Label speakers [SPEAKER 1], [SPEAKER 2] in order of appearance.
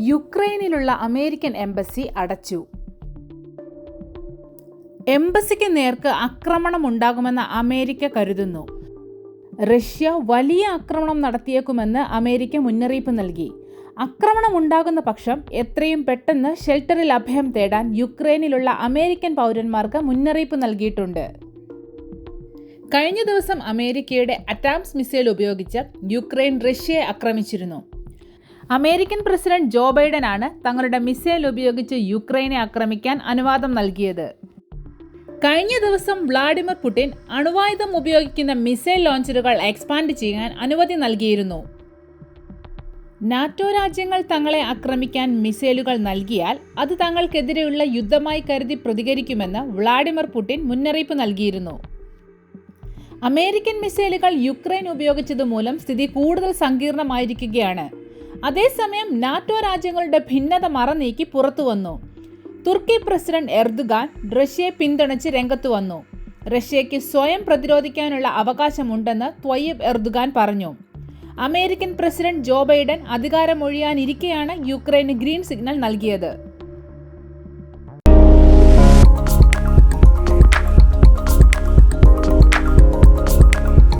[SPEAKER 1] യുക്രൈനിലുള്ള American embassy അടച്ചു. എംബസിക്ക് നേർക്ക് ആക്രമണം ഉണ്ടാകുമെന്ന് അമേരിക്ക കരുതുന്നു. റഷ്യ വലിയ ആക്രമണം നടത്തിയേക്കുമെന്ന് അമേരിക്ക മുന്നറിയിപ്പ് നൽകി. ആക്രമണം ഉണ്ടാകുന്ന പക്ഷം എത്രയും പെട്ടെന്ന് ഷെൽട്ടറിൽ അഭയം തേടാൻ യുക്രൈനിലുള്ള അമേരിക്കൻ പൗരന്മാർക്ക് മുന്നറിയിപ്പ് നൽകിയിട്ടുണ്ട്. കഴിഞ്ഞ ദിവസം അമേരിക്കയുടെ അറ്റാംസ് മിസൈൽ ഉപയോഗിച്ച് യുക്രൈൻ റഷ്യയെ ആക്രമിച്ചിരുന്നു. അമേരിക്കൻ പ്രസിഡന്റ് ജോ ബൈഡനാണ് തങ്ങളുടെ മിസൈൽ ഉപയോഗിച്ച് യുക്രൈനെ ആക്രമിക്കാൻ അനുവാദം നൽകിയത്. കഴിഞ്ഞ ദിവസം വ്ളാഡിമിർ പുടിൻ അണുവായുധം ഉപയോഗിക്കുന്ന മിസൈൽ ലോഞ്ചറുകൾ എക്സ്പാൻഡ് ചെയ്യാൻ അനുമതി നൽകിയിരുന്നു. നാറ്റോ രാജ്യങ്ങൾ തങ്ങളെ ആക്രമിക്കാൻ മിസൈലുകൾ നൽകിയാൽ അത് തങ്ങൾക്കെതിരെയുള്ള യുദ്ധമായി കരുതി പ്രതികരിക്കുമെന്ന് വ്ളാഡിമിർ പുടിൻ മുന്നറിയിപ്പ് നൽകിയിരുന്നു. അമേരിക്കൻ മിസൈലുകൾ യുക്രൈൻ ഉപയോഗിച്ചത് മൂലം സ്ഥിതി കൂടുതൽ സങ്കീർണമായിരിക്കുകയാണ്. അതേസമയം നാറ്റോ രാജ്യങ്ങളുടെ ഭിന്നത മറനീക്കി പുറത്തു വന്നു. തുർക്കി പ്രസിഡന്റ് എർദുഗാൻ റഷ്യയെ പിന്തുണച്ച് രംഗത്തു വന്നു. റഷ്യയ്ക്ക് സ്വയം പ്രതിരോധിക്കാനുള്ള അവകാശമുണ്ടെന്ന് ത്വയ്യബ് എർദുഗാൻ പറഞ്ഞു. അമേരിക്കൻ പ്രസിഡന്റ് ജോ ബൈഡൻ അധികാരമൊഴിയാനിരിക്കെയാണ് യുക്രൈന് ഗ്രീൻ സിഗ്നൽ നൽകിയത്.